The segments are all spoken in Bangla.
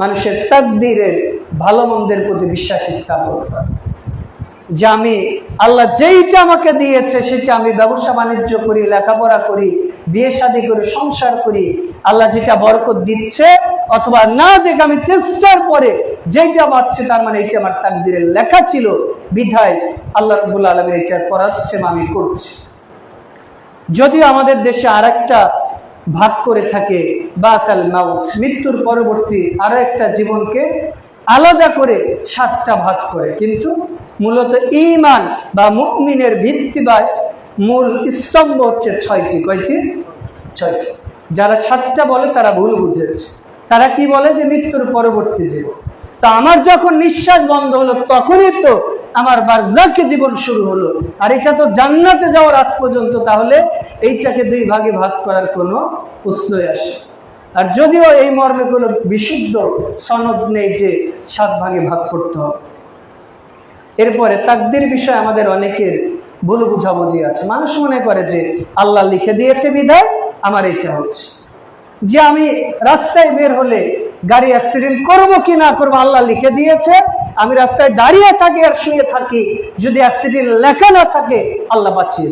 মানুষের তাকদিরের ভালো মন্দের প্রতি বিশ্বাস স্থাপন হবে যে আমি আল্লাহ যেইটা আমাকে দিয়েছে, সেটা আমি ব্যবসা বাণিজ্য করি, লেখাপড়া করি, বিয়ে শাদী করি, সংসার করি, আল্লাহ যেটা বরকত দিচ্ছে, অথবা না দেখে আমি চেষ্টার পরে যেইটা পাচ্ছি, তার মানে এটা আমার তাকদিরের লেখা ছিল, বিধায় আল্লাহ রবুল্লা আলমীর এটা করাচ্ছে আমি করছি। যদিও আমাদের দেশে আর একটা ভাগ করে থাকে বা বাতাল মাউত। মৃত্যুর পরবর্তী আরও একটা জীবনকে আলাদা করে সাতটা ভাগ করে। কিন্তু মূলত ইমান বা মুমিনের ভিত্তি বা মূল স্তম্ভ হচ্ছে ছয়টি। কয়টি? ছয়টি। যারা সাতটা বলে, তারা ভুল বুঝেছে। তারা কি বলে? যে মৃত্যুর পরবর্তী জীবন। তা আমার যখন নিঃশ্বাস বন্ধ হলো, তখনই তো আমার বারজাকে জীবন শুরু হলো। আর এটা তো জান্নাতে যাওয়ার আগ পর্যন্ত, তাহলে এইটাকে দুই ভাগে ভাগ করার কোনো প্রশ্নই আসে আর যদিও এই মর্মে কোনো বিশুদ্ধ সনদ নেই যে সাত ভাগে ভাগ করতে হবে। এরপরে তাকদির বিষয়ে আমাদের অনেকের ভুল বুঝাবুঝি আছে। মানুষ মনে করে যে আল্লাহ লিখে দিয়েছে বিধায় আমার এটা হচ্ছে। যে আমি রাস্তায় বের হলে গাড়ি অ্যাক্সিডেন্ট করব কি না করব, আল্লাহ লিখে দিয়েছে আমি রাস্তায় দাঁড়িয়ে থাকি আর শুয়ে থাকি। যদি অ্যাক্সিডেন্ট লেখা না থাকে, আল্লাহ বাঁচিয়ে।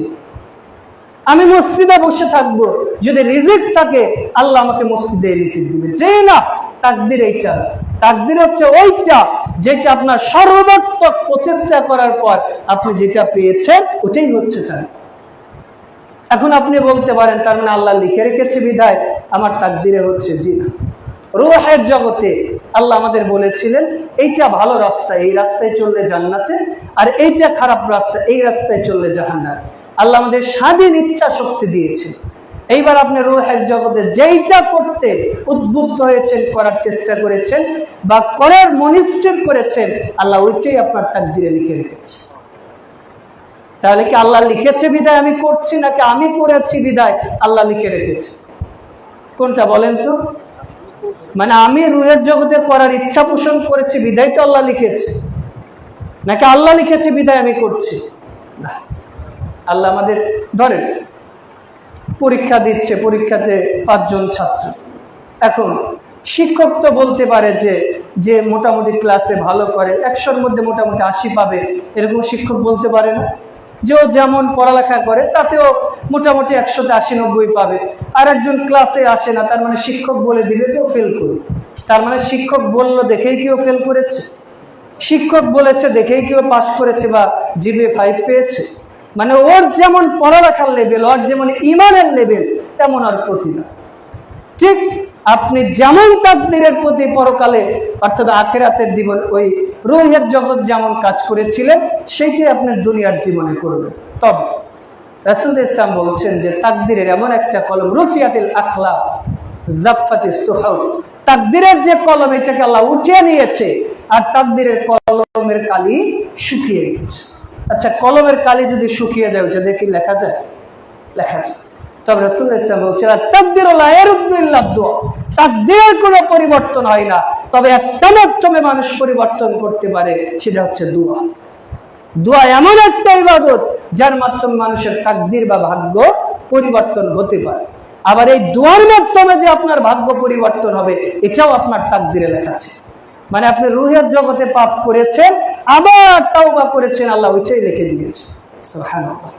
আমি মসজিদে বসে থাকব, যদি রিজিক থাকে, আল্লাহ আমাকে মসজিদে রিজিক দিবে। যে না, তাকদির এইটা তাকদির হচ্ছে ওইটা যেটা আপনার সর্বাত্মক প্রচেষ্টা করার পর আপনি যেটা পেয়েছেন, ওটাই হচ্ছে তার। এখন আপনি বলতে পারেন, তার মানে আল্লাহ লিখে রেখেছে বিধায়, আমার তাকদিরে হচ্ছে জি না রোহের জগতে আল্লাহ আমাদের বলেছিলেন, এইটা ভালো রাস্তা, এই রাস্তায় চললে জান্নাতে, আর এইটা খারাপ রাস্তা, এই রাস্তায় চললে জাহান্নার আল্লাহ আমাদের স্বাধীন ইচ্ছা শক্তি দিয়েছে এইবার আপনি রোহের জগতে যেইটা করতে উদ্বুদ্ধ হয়েছেন, করার চেষ্টা করেছেন বা করার মনিষ্ঠের করেছেন, আল্লাহ ওইটাই আপনার তাকদিরে লিখে রেখেছে। তাহলে কি আল্লাহ লিখেছে বিদায় আমি করছি, নাকি আমি করেছি বিদায় আল্লাহ লিখে রেখেছে? কোনটা বলেন তো? মানে আমি রুহের জগতে করার ইচ্ছা পোষণ করেছি, বিদায় তো আল্লাহ লিখেছে। নাকি আল্লাহ লিখেছে, বিদায় আমি করছি? না। আল্লাহ আমাদের, ধরেন, পরীক্ষা দিচ্ছে, পরীক্ষাতে পাঁচজন ছাত্র। এখন, শিক্ষক তো বলতে পারে যে যে মোটামুটি ক্লাসে ভালো করে, একশোর মধ্যে মোটামুটি আশি পাবে, এরকম শিক্ষক বলতে পারে না। যে ও যেমন পড়ালেখা করে, তাতেও মোটামুটি একশোতে আশি নব্বই পাবে। আর একজন ক্লাসে আসে না, তার মানে শিক্ষক বলে দিলে যে ও ফেল করবে। তার মানে শিক্ষক বলল দেখেই কেউ ফেল করেছে? শিক্ষক বলেছে দেখেই কেউ পাশ করেছে বা জিবে ফাইভ পেয়েছে? মানে ওর যেমন পড়ালেখার লেভেল ওর যেমন ইমানের লেভেল তেমন আর প্রতিভা ঠিক আপনি যেমন তাকদিরের প্রতি পরকালে, অর্থাৎ আখেরাতের জীবন, ওই রোহের জগৎ যেমন কাজ করেছিলেন, সেইটাই আপনার দুনিয়ার জীবনে করবেন তবে রাসুল ইসলাম বলছেন যে তাকদিরের এমন একটা কলম, রুফিয়াতিল আখলা জাফাতি সোহাউল তাকদিরের যে কলম, এটাকে আল্লাহ উঠিয়ে নিয়েছে, আর তাকদিরের কলমের কালি শুকিয়ে গেছে। আচ্ছা কলমের কালি যদি শুকিয়ে যায় ওটা কি লেখা যায়? লেখা যায়। তবে রসুল ইসলাম বলছে তাকদির তাকদিরের কোনো পরিবর্তন হয় না। তবে একটা মাধ্যমে মানুষ পরিবর্তন করতে পারে, সেটা হচ্ছে দোয়া। দোয়া এমন একটা ইবাদত যার মাধ্যমে মানুষের তাকদির বা ভাগ্য পরিবর্তন হতে পারে। আবার এই দোয়ার মাধ্যমে যে আপনার ভাগ্য পরিবর্তন হবে, এটাও আপনার তাকদিরে লেখা আছে। মানে আপনি রুহের জগতে পাপ করেছেন, আবার তাওবা করেছেন, আল্লাহ ওইটাই লিখে দিয়েছে। সুবহানাল্লাহ।